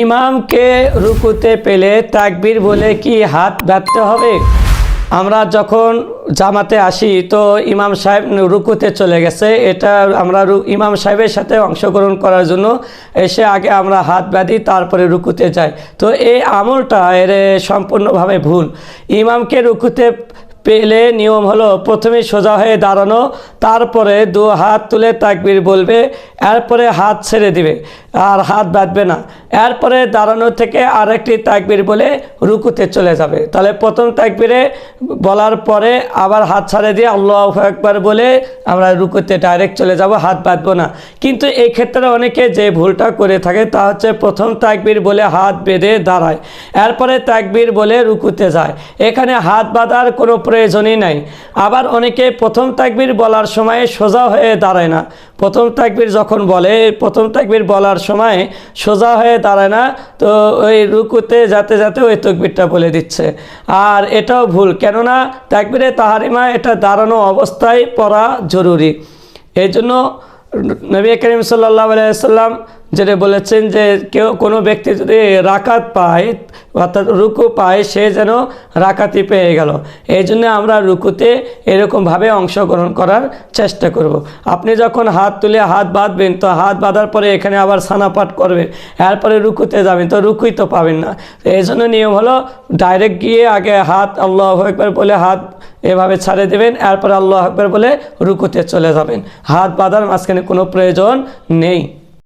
ইমামকে রুকুতে পেলে তাকবীর বলে কি হাত বাঁধতে হবে? আমরা যখন জামাতে আসি, তো ইমাম সাহেব রুকুতে চলে গেছে। এটা আমরা ইমাম সাহেবের সাথে অংশগ্রহণ করার জন্য এসে আগে আমরা হাত বাঁধি, তারপরে রুকুতে যাই। তো এই আমলটা এর সম্পূর্ণভাবে ভুল। ইমামকে রুকুতে পেলে নিয়ম হলো, প্রথমে সোজা হয়ে দাঁড়ানো, তারপরে দু হাত তুলে তাকবীর বলবে এরপরে হাত ছেড়ে দিবে, আর হাত বাঁধবে না। এরপরে দাঁড়ানো থেকে আরেকটি তাকবীর বলে রুকুতে চলে যাবে। তাহলে প্রথম তাকবীরে বলার পরে আবার হাত ছাড়ে দিয়ে আল্লাহ একবার বলে আমরা রুকুতে ডাইরেক্ট চলে যাব, হাত বাঁধবো না। কিন্তু এই ক্ষেত্রে অনেকে যে ভুলটা করে থাকে, তা হচ্ছে প্রথম তাকবীর বলে হাত বেঁধে দাঁড়ায়, এরপরে তাকবীর বলে রুকুতে যায়। এখানে হাত বাঁধার কোনো প্রয়োজনই নাই। আবার অনেকে প্রথম তাকবীর বলার সময় সোজা হয়ে দাঁড়ায় না। প্রথম তাকবির যখন বলে, প্রথম তাকবির বলার সময় সোজা হয়ে দাঁড়ায় না, তো ওই রুকুতে যাতে যাতে ওই তকবিরটা বলে দিচ্ছে। আর এটাও ভুল, কেননা তাকবিরে তাহারিমা এটা দাঁড়ানো অবস্থায় পড়া জরুরি। এই জন্য নবী করিম সাল্লাহ আলাইসাল্লাম যেটা বলেছেন যে কেউ কোনো ব্যক্তি যদি রাকাত পায়, অর্থাৎ রুকু পায়, সে যেন রাকাতি পেয়ে গেল এই জন্য আমরা রুকুতে এরকমভাবে অংশগ্রহণ করার চেষ্টা করব। আপনি যখন হাত তুলে হাত বাঁধবেন, তো হাত বাঁধার পরে এখানে আবার সানাপাট করবেন, এরপরে রুকুতে যাবেন, তো রুকুই তো পাবেন না এই জন্য নিয়ম হলো, ডাইরেক্ট গিয়ে আগে হাত, আল্লাহ একবার বলে হাত এভাবে ছাড়ে দেবেন, এরপর আল্লাহ আকবর বলে রুকুতে চলে যাবেন। হাত বাঁধার মাঝখানে কোনো প্রয়োজন নেই।